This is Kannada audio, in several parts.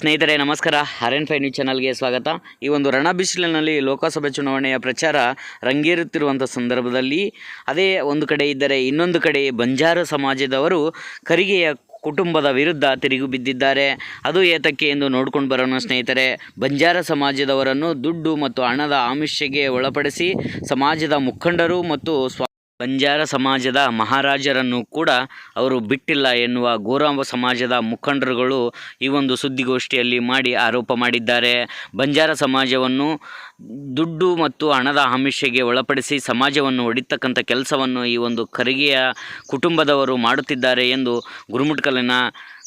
ಸ್ನೇಹಿತರೆ, ನಮಸ್ಕಾರ. ಆರ್ ಎನ್ ಫೈ ನ್ಯೂಸ್ ಚಾನಲ್ಗೆ ಸ್ವಾಗತ. ಈ ಒಂದು ರಣಬಿಸಿಲಿನಲ್ಲಿ ಲೋಕಸಭೆ ಚುನಾವಣೆಯ ಪ್ರಚಾರ ರಂಗೇರುತ್ತಿರುವಂಥ ಸಂದರ್ಭದಲ್ಲಿ ಅದೇ ಒಂದು ಕಡೆ ಇದ್ದರೆ ಇನ್ನೊಂದು ಕಡೆ ಬಂಜಾರ ಸಮಾಜದವರು ಕರಿಗೆಯ ಕುಟುಂಬದ ವಿರುದ್ಧ ತಿರುಗಿ ಬಿದ್ದಿದ್ದಾರೆ. ಅದು ಏತಕ್ಕೆ ಎಂದು ನೋಡ್ಕೊಂಡು ಬರೋಣ ಸ್ನೇಹಿತರೆ. ಬಂಜಾರ ಸಮಾಜದವರನ್ನು ದುಡ್ಡು ಮತ್ತು ಹಣದ ಆಮಿಷಗೆ ಒಳಪಡಿಸಿ ಸಮಾಜದ ಮುಖಂಡರು ಮತ್ತು ಸ್ವ ಬಂಜಾರ ಸಮಾಜದ ಮಹಾರಾಜರನ್ನು ಕೂಡ ಅವರು ಬಿಟ್ಟಿಲ್ಲ ಎನ್ನುವ ಗೋರಾಂಬ ಸಮಾಜದ ಮುಖಂಡರುಗಳು ಈ ಒಂದು ಸುದ್ದಿಗೋಷ್ಠಿಯಲ್ಲಿ ಮಾಡಿ ಆರೋಪ ಮಾಡಿದ್ದಾರೆ. ಬಂಜಾರ ಸಮಾಜವನ್ನು ದುಡ್ಡು ಮತ್ತು ಹಣದ ಆಮಿಷಗೆ ಒಳಪಡಿಸಿ ಸಮಾಜವನ್ನು ಹೊಡಿತಕ್ಕಂಥ ಕೆಲಸವನ್ನು ಈ ಒಂದು ಖರ್ಗೆಯ ಕುಟುಂಬದವರು ಮಾಡುತ್ತಿದ್ದಾರೆ ಎಂದು ಗುರುಮುಟ್ಕಲಿನ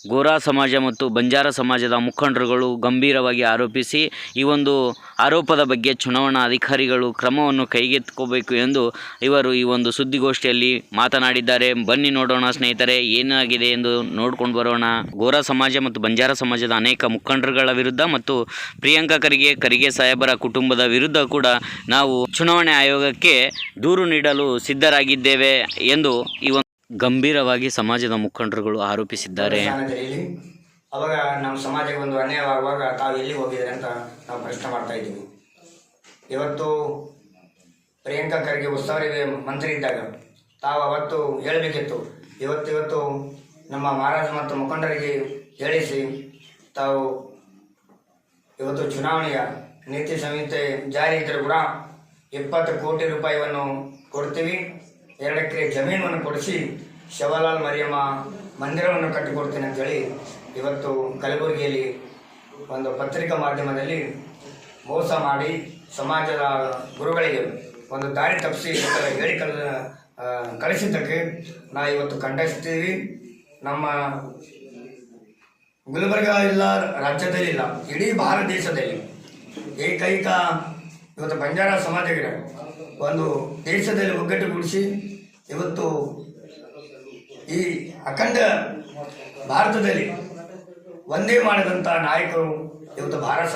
ಗೋರಾ ಸಮಾಜ ಮತ್ತು ಬಂಜಾರ ಸಮಾಜದ ಮುಖಂಡರುಗಳು ಗಂಭೀರವಾಗಿ ಆರೋಪಿಸಿ ಈ ಒಂದು ಆರೋಪದ ಬಗ್ಗೆ ಚುನಾವಣಾ ಅಧಿಕಾರಿಗಳು ಕ್ರಮವನ್ನು ಕೈಗೆತ್ತಿಕೋಬೇಕು ಎಂದು ಇವರು ಈ ಒಂದು ಸುದ್ದಿಗೋಷ್ಠಿಯಲ್ಲಿ ಮಾತನಾಡಿದ್ದಾರೆ. ಬನ್ನಿ ನೋಡೋಣ ಸ್ನೇಹಿತರೆ, ಏನಾಗಿದೆ ಎಂದು ನೋಡ್ಕೊಂಡು ಬರೋಣ. ಗೋರಾ ಸಮಾಜ ಮತ್ತು ಬಂಜಾರ ಸಮಾಜದ ಅನೇಕ ಮುಖಂಡರುಗಳ ವಿರುದ್ಧ ಮತ್ತು ಪ್ರಿಯಾಂಕಾ ಖರ್ಗೆ ಖರ್ಗೆ ಸಾಹೇಬರ ಕುಟುಂಬದ ವಿರುದ್ಧ ಕೂಡ ನಾವು ಚುನಾವಣೆ ಆಯೋಗಕ್ಕೆ ದೂರು ನೀಡಲು ಸಿದ್ಧರಾಗಿದ್ದೇವೆ ಎಂದು ಈ ಗಂಭೀರವಾಗಿ ಸಮಾಜದ ಮುಖಂಡರುಗಳು ಆರೋಪಿಸಿದ್ದಾರೆ. ಅವಾಗ ನಮ್ಮ ಸಮಾಜಕ್ಕೆ ಒಂದು ಅನ್ಯಾಯವಾಗುವಾಗ ತಾವು ಎಲ್ಲಿ ಹೋಗಿದ್ದಾರೆ ಅಂತ ನಾವು ಪ್ರಶ್ನೆ ಮಾಡ್ತಾ ಇದ್ದೀವಿ. ಇವತ್ತು ಪ್ರಿಯಾಂಕಾ ಖರ್ಗೆ ಉಸ್ತುವಾರಿಗೆ ಮಂತ್ರಿ ಇದ್ದಾಗ ತಾವು ಅವತ್ತು ಹೇಳಬೇಕಿತ್ತು. ಇವತ್ತು ಇವತ್ತು ನಮ್ಮ ಮಹಾರಾಜ ಮತ್ತು ಮುಖಂಡರಿಗೆ ಹೇಳಿಸಿ ತಾವು ಇವತ್ತು ಚುನಾವಣೆಯ ನೀತಿ ಸಂಹಿತೆ ಜಾರಿ ಇದ್ದರೂ ಕೂಡ ಇಪ್ಪತ್ತು ಕೋಟಿ ರೂಪಾಯಿಯನ್ನು ಕೊಡ್ತೀವಿ. ಎರಡು ಎಕರೆ ಜಮೀನನ್ನು ಕೊಡಿಸಿ ಶಿವಲಾಲ್ ಮರಿಯಮ್ಮ ಮಂದಿರವನ್ನು ಕಟ್ಟಿಕೊಡ್ತೀನಿ ಅಂತೇಳಿ ಇವತ್ತು ಕಲಬುರಗಿಯಲ್ಲಿ ಒಂದು ಪತ್ರಿಕಾ ಮಾಧ್ಯಮದಲ್ಲಿ ಮೋಸ ಮಾಡಿ ಸಮಾಜದ ಗುರುಗಳಿಗೆ ಒಂದು ದಾರಿ ತಪ್ಪಿಸಿ ಹೇಳಿ ಕಲ್ ಕಳಿಸಿದ್ದಕ್ಕೆ ನಾ ಇವತ್ತು ಖಂಡಿಸ್ತೀವಿ. ನಮ್ಮ ಗುಲ್ಬರ್ಗ ಇಲ್ಲ ರಾಜ್ಯದಲ್ಲಿ ಇಲ್ಲ, ಇಡೀ ಭಾರತ ದೇಶದಲ್ಲಿ ಏಕೈಕ ಇವತ್ತು ಬಂಜಾರ ಸಮಾಜಕ್ಕೆ ಒಂದು ದೇಶದಲ್ಲಿ ಒಗ್ಗಟ್ಟುಗೊಳಿಸಿ ಇವತ್ತು ಈ ಅಖಂಡ ಭಾರತದಲ್ಲಿ ಒಂದೇ ಮಾಡಿದಂಥ ನಾಯಕರು ಇವತ್ತು ಭಾರತ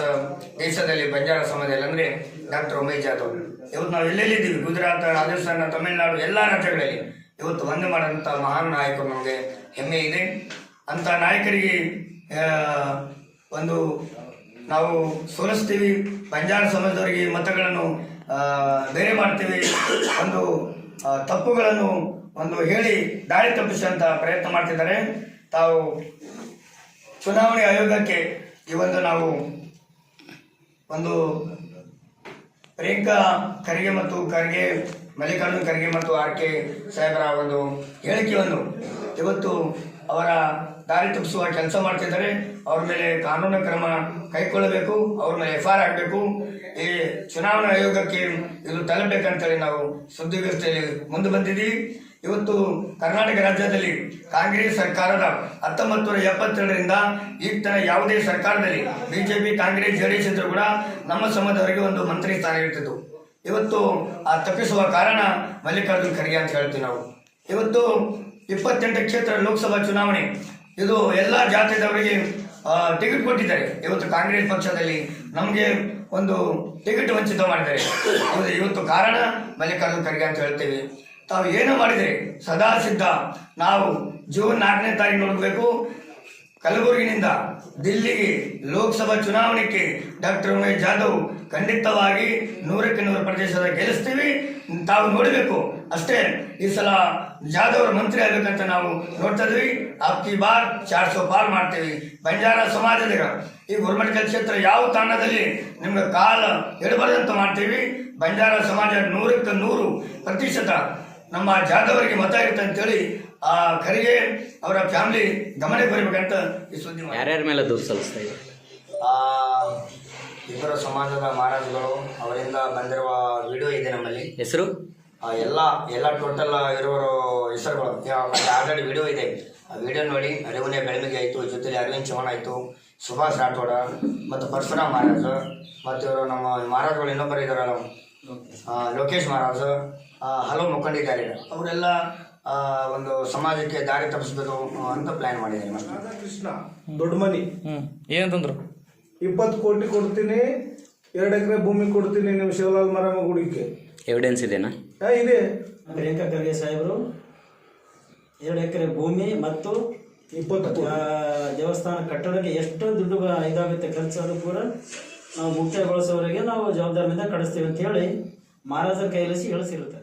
ದೇಶದಲ್ಲಿ ಬಂಜಾರ ಸಮಾಜದಲ್ಲಿ ಅಂದರೆ ಡಾಕ್ಟರ್ ಉಮೇಶ್ ಜಾಧವ್. ಇವತ್ತು ನಾವು ಎಲ್ಲೆಲ್ಲಿದ್ದೀವಿ? ಗುಜರಾತ್, ರಾಜಸ್ಥಾನ, ತಮಿಳುನಾಡು, ಎಲ್ಲ ರಾಜ್ಯಗಳಲ್ಲಿ ಇವತ್ತು ಒಂದೇ ಮಾಡಿದಂಥ ಮಹಾನ್ ನಾಯಕರು ನಮಗೆ ಹೆಮ್ಮೆ ಇದೆ. ಅಂಥ ನಾಯಕರಿಗೆ ಒಂದು ನಾವು ಸೋಲಿಸ್ತೀವಿ. ಬಂಜಾರ ಸಮಾಜದವರಿಗೆ ಮತಗಳನ್ನು ಬೇರೆ ಮಾಡ್ತೀವಿ. ಒಂದು ತಪ್ಪುಗಳನ್ನು ಒಂದು ಹೇಳಿ ದಾರಿ ತಪ್ಪಿಸುವಂತ ಪ್ರಯತ್ನ ಮಾಡ್ತಿದ್ದಾರೆ. ತಾವು ಚುನಾವಣೆ ಆಯೋಗಕ್ಕೆ ಈ ನಾವು ಒಂದು ಪ್ರಿಯಾಂಕಾ ಖರ್ಗೆ ಮತ್ತು ಖರ್ಗೆ, ಮಲ್ಲಿಕಾರ್ಜುನ್ ಖರ್ಗೆ ಮತ್ತು ಆರ್ ಕೆ ಸಾಹೇಬರ ಒಂದು ಹೇಳಿಕೆಯನ್ನು ಇವತ್ತು ಅವರ ದಾರಿ ತಪ್ಪಿಸುವ ಕೆಲಸ ಮಾಡ್ತಿದ್ದಾರೆ, ಅವ್ರ ಮೇಲೆ ಕಾನೂನು ಕ್ರಮ ಕೈಗೊಳ್ಳಬೇಕು ಅವ್ರ ಮೇಲೆ ಎಫ್ ಆರ್ ಆಗಬೇಕು ಈ ಚುನಾವಣಾ ಆಯೋಗಕ್ಕೆ ಇದು ತಲುಪಬೇಕಂತೇಳಿ ನಾವು ಸುದ್ದಿಗೋಷ್ಠಿಯಲ್ಲಿ ಮುಂದೆ ಬಂದಿದ್ದೀವಿ. ಇವತ್ತು ಕರ್ನಾಟಕ ರಾಜ್ಯದಲ್ಲಿ ಕಾಂಗ್ರೆಸ್ ಸರ್ಕಾರದ ಹತ್ತೊಂಬತ್ತು ನೂರ ಎಪ್ಪತ್ತೆರಡರಿಂದ ಈಗ ತನ ಯಾವುದೇ ಸರ್ಕಾರದಲ್ಲಿ ಬಿಜೆಪಿ, ಕಾಂಗ್ರೆಸ್ ಜೆಡಿಎಸ್ ಇದ್ರೂ ಕೂಡ ನಮ್ಮ ಸಮಾಜದವರಿಗೆ ಒಂದು ಮಂತ್ರಿ ಸ್ಥಾನ ಇರ್ತಿತ್ತು ಇವತ್ತು ಆ ತಪ್ಪಿಸುವ ಕಾರಣ ಮಲ್ಲಿಕಾರ್ಜುನ್ ಖರ್ಗೆ ಅಂತ ಹೇಳ್ತೀವಿ ನಾವು. ಇವತ್ತು ಇಪ್ಪತ್ತೆಂಟು ಕ್ಷೇತ್ರ ಲೋಕಸಭಾ ಚುನಾವಣೆ ಇದು ಎಲ್ಲ ಜಾತಿದವರಿಗೆ ಟಿಕೆಟ್ ಕೊಟ್ಟಿದ್ದಾರೆ. ಇವತ್ತು ಕಾಂಗ್ರೆಸ್ ಪಕ್ಷದಲ್ಲಿ ನಮಗೆ ಒಂದು ಟಿಕೆಟ್ ವಂಚಿತ ಮಾಡಿದ್ದಾರೆ. ಹೌದು, ಇವತ್ತು ಕಾರಣ ಮಲ್ಲಿಕಾರ್ಜುನ್ ಖರ್ಗೆ ಅಂತ ಹೇಳ್ತೇವೆ. ತಾವು ಏನು ಮಾಡಿದರೆ ಸದಾ ಸಿದ್ಧ. ನಾವು ಜೂನ್ ನಾಲ್ಕನೇ ತಾರೀಕು ನೋಡಬೇಕು. ಕಲಬುರಗಿನಿಂದ ದಿಲ್ಲಿಗೆ ಲೋಕಸಭಾ ಚುನಾವಣೆಗೆ ಡಾಕ್ಟರ್ ಉಮೇಶ್ ಜಾಧವ್ ಖಂಡಿತವಾಗಿ ನೂರಕ್ಕೆ ನೂರು ಪ್ರದೇಶದ ಗೆಲ್ಲಿಸ್ತೀವಿ. ತಾವು ನೋಡಬೇಕು. ಅಷ್ಟೇ, ಈ ಸಲ ಜಾಧವ್ ಮಂತ್ರಿ ಆಗಬೇಕಂತ ನಾವು ನೋಡ್ತಾ ಇದ್ವಿ. ಅಕ್ಕಿ ಬಾರ್ ಚಾರ್ ಸೋ ಪಾರ್ ಮಾಡ್ತೀವಿ. ಬಂಜಾರ ಸಮಾಜದ ಈ ಗುರುಮಠಕಲ್ ಕ್ಷೇತ್ರ ಯಾವ ತಾಣದಲ್ಲಿ ನಿಮ್ಗೆ ಕಾಲ ಎಡಬಾರ್ದಂತ ಮಾಡ್ತೀವಿ. ಬಂಜಾರ ಸಮಾಜ ನೂರಕ್ಕೆ ನೂರು ಪ್ರತಿಶತ ನಮ್ಮ ಜಾಧವರಿಗೆ ಮತ ಇರುತ್ತೆ ಅಂತೇಳಿ ಆ ಖರ್ಗೆ ಅವರ ಫ್ಯಾಮಿಲಿ ಗಮನಕ್ಕೆ ಬರಬೇಕಂತ ಈ ಸುದ್ದಿ ಮಾಡಿ ಯಾರ್ಯಾರ ಮೇಲೆ ದೂರು ಸಲ್ಲಿಸ್ತಾ ಇದೆ ಆ ಇಬ್ಬರ ಸಮಾಜದ ಮಹಾರಾಜಗಳು ಅವರಿಂದ ಬಂದಿರುವ ವಿಡಿಯೋ ಇದೆ ನಮ್ಮಲ್ಲಿ. ಹೆಸರು? ಆ ಎಲ್ಲ ಎಲ್ಲ ಟೋಟಲ್ ಇರೋರು ಹೆಸರುಗಳು. ಆಲ್ರೆಡಿ ವಿಡಿಯೋ ಇದೆ. ಆ ವಿಡಿಯೋ ನೋಡಿ ಅರಿವನೇ ಬೆಳಮಿಗೆ ಆಯಿತು ಜೊತೆಲಿ ಅರವಿಂದ್ ಚೌಹಾಣ್ ಆಯಿತು ಸುಭಾಷ್ ರಾಠೋಡ ಮತ್ತು ಪರಶುರಾಮ್ ಮಹಾರಾಜ್ ಮತ್ತು ಇವರು ನಮ್ಮ ಮಹಾರಾಜ್ಗಳು ಇನ್ನೊಬ್ಬರು ಇದ್ದಾರಲ್ಲ ಆ, ಲೋಕೇಶ್ ಮಹಾರಾಜ್ ಆ, ಹಲವು ಮುಖಂಡಿದ್ದಾರೆ ಅವರೆಲ್ಲ ಒಂದು ಸಮಾಜಕ್ಕೆ ದಾರಿ ತಪ್ಪಿಸ್ಬೇಕು ಅಂತ ಪ್ಲಾನ್ ಮಾಡಿದ್ದಾರೆ ಮಾಸ್ಟರ್ ಕೃಷ್ಣ ದೊಡ್ಡ ಮನಿ. ಹ್ಞೂ ಏನಂತಂದ್ರು ಇಪ್ಪತ್ತು ಕೋಟಿ ಕೊಡ್ತೀನಿ ಎರಡು ಎಕರೆ ಭೂಮಿ ಕೊಡ್ತೀನಿ ನೀವು ಶಿವಲಾಲ್ ಮರಮ್ಮ ಗುಡಿಗೆ. ಎವಿಡೆನ್ಸ್ ಇದೆನಾ? ಆ, ಇದೆ. ಪ್ರಿಯಾಂಕಾ ಖರ್ಗೆ ಸಾಹೇಬರು ಎರಡು ಎಕರೆ ಭೂಮಿ ಮತ್ತು ಇಪ್ಪತ್ತು. ಆ, ದೇವಸ್ಥಾನ ಕಟ್ಟಡಕ್ಕೆ ಎಷ್ಟು ದುಡ್ಡು ಬ- ಇದಾಗುತ್ತೆ ಖರ್ಚು ಅದು ಕೂಡ ನಾವು ಮುಕ್ತಾಯಗೊಳಿಸೋವರೆಗೆ ನಾವು ಜವಾಬ್ದಾರಿಯಿಂದ ಕಳಿಸ್ತೀವಿ ಅಂತ ಹೇಳಿ ಮಹಾರಾಜರ ಕೈಲಿಸಿ ಹೇಳಿಸಿರ್ತಾರೆ